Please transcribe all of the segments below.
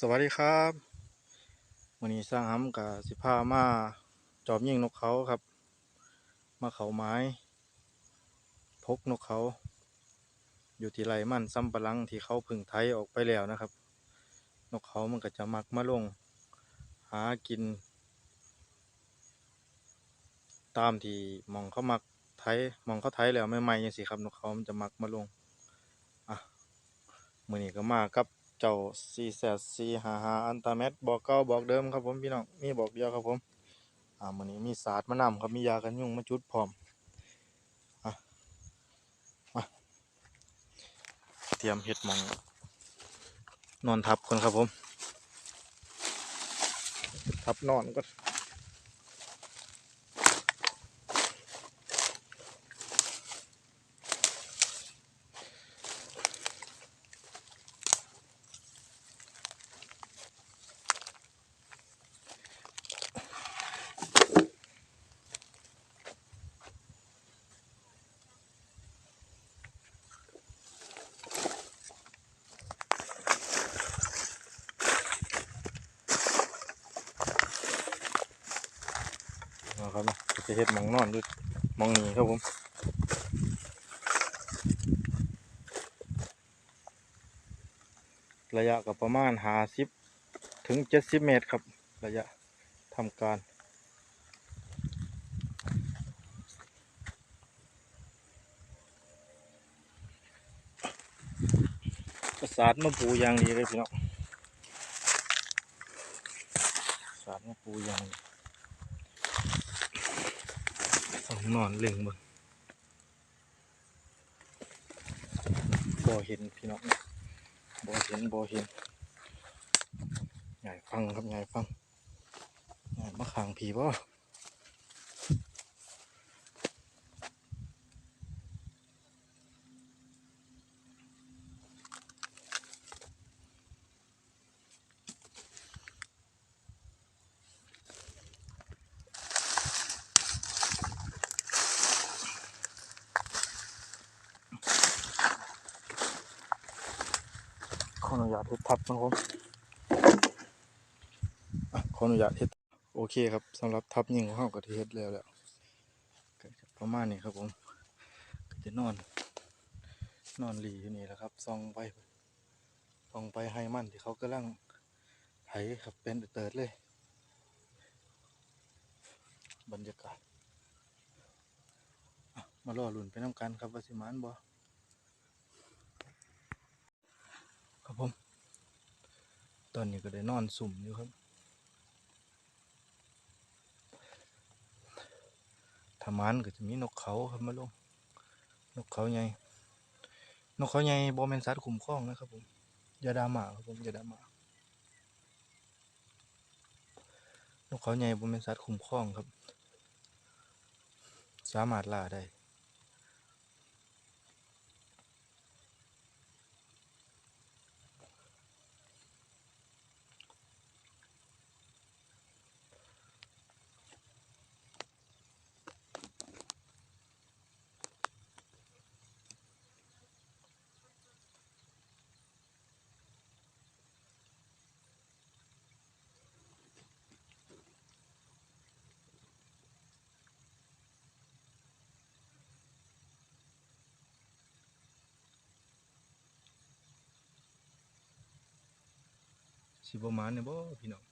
สวัสดีครับวันนี้สร้างห้ำกับสิพามาจอบยิงนกเขาครับ มาเขาไม้ พกนกเขา อยู่ที่ไรมันซ้ำปะหลังที่เขาพึ่งไทยออกไปแล้วนะครับ นกเขามันก็จะมักมาลง หากิน ตามที่มองเขามักไทยมองเขาไทยแล้วไม่ไม่ยังสิครับนกเขามันจะมักมาลงอะมือนี้ก็มากับ เจ้าซีแซซีหาหาอันตาเม็ดบอกเก้าบอกเดิมครับผมพี่น้องมีบอกเดียวครับผมอ่ามันนี้มีศาสตร์มะนำครับมียากันยุงมาจุดพร้อมอะมาเตรียมเห็ดหมอง นอนทับคนครับผม ทับนอนก็ ครับนะจะเห็ดมองนอนด้วยมองนีครับผมระยะก็ประมาณหาสิบถึงเจ็ดสิบเมตรครับ ระยะทำการ ประสาทมาปูอย่างดีเลยพี่น้องประสาทมาปูอย่างดี สอง นอนเล่งเบิ่งบ่เห็นพี่น้องบ่เห็นบ่เห็นใหญ่ฟังครับใหญ่ฟังใหญ่มาขางผีบ่ ออนุญาตเฮ็ดทับนะครับผมขออนุญาตเฮ็ดโอเคครับสำหรับทับยิงของเราก็ที่เฮ็ดแล้วแล้วประมาณนี้ครับผมก็จะนอน นอนหลีอยู่นี่แหละครับส่องไปส่องไปให้มันที่เขากำลังไถครับเป็นเติร์ดเลย บรรยากาศมารอหลุนไปน้ำกันครับวสิมานบ่ ครับผม ตอนนี้ก็ได้นอนสุ่มอยู่ครับถ้ามันก็จะมีนกเขาครับมาลง นกเขาใหญ่ นกเขาใหญ่บอแมนสัตว์คุ้มครองนะครับผมอยาดามาครับผมอยาดามานกเขาใหญ่บอแมนสัตว์คุ้มครองครับ สามารถล่าได้ สิบหมานเนี่ยบ่พี่น้อง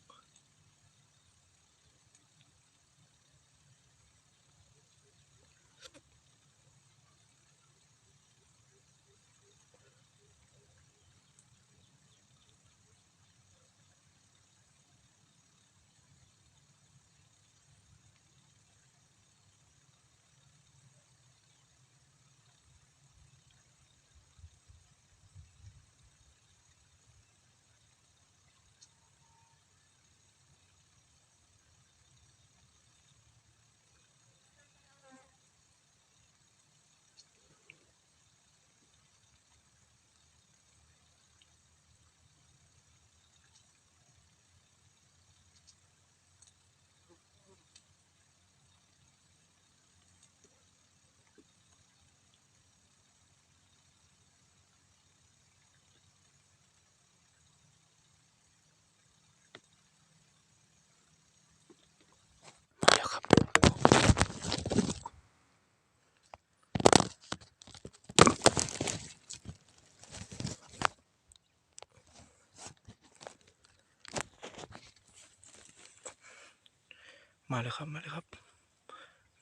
มาเลยครับมาเลยครับ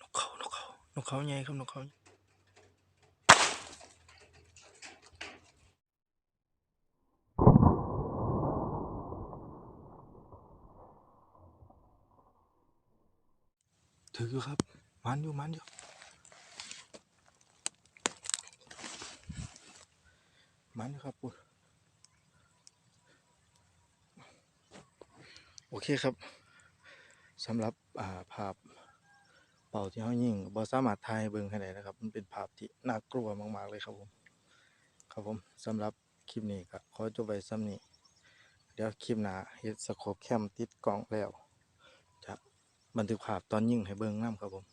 นกเขานกเขานกเขาใหญ่ครับนกเขาถืออยู่ครับ มันอยู่มันอยู่มันอยู่ครับปุ๊โอเคครับ สำหรับาภาพเป่าที่เขายิงบ่สามารถถ่ายเบิ่งให้ได้นะครับ มันเป็นภาพที่น่ากลัวมาก ๆ เลยครับผม ครับผมสำหรับคลิปนี้ก็ขอจบไว้ซ้ำนี้ เดี๋ยวคลิปหน้าเฮ็ดสโคปแคมติดกล้องแล้ว จะบันทึกภาพตอนยิงให้เบิ่งนํครับผม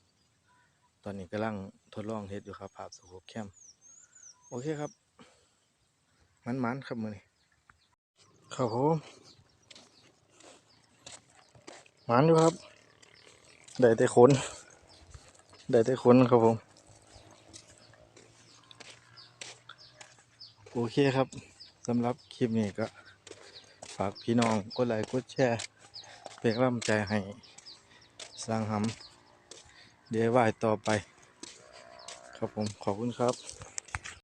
ตอนนี้กำลังทดลองเฮ็ดอยู่ครับภาพสโคปแคมโอเคครับ มันมันๆครับมือนี้ครับผม มันอยู่ครับ ได้แต่ขนได้แต่ขนครับผม โอเคครับสำหรับคลิปนี้ก็ ฝากพี่น้องกดไลค์กดแชร์ เป็นกำลังใจให้สร้างหำเดี๋ยวไหวต่อไป ครับผมขอบคุณครับ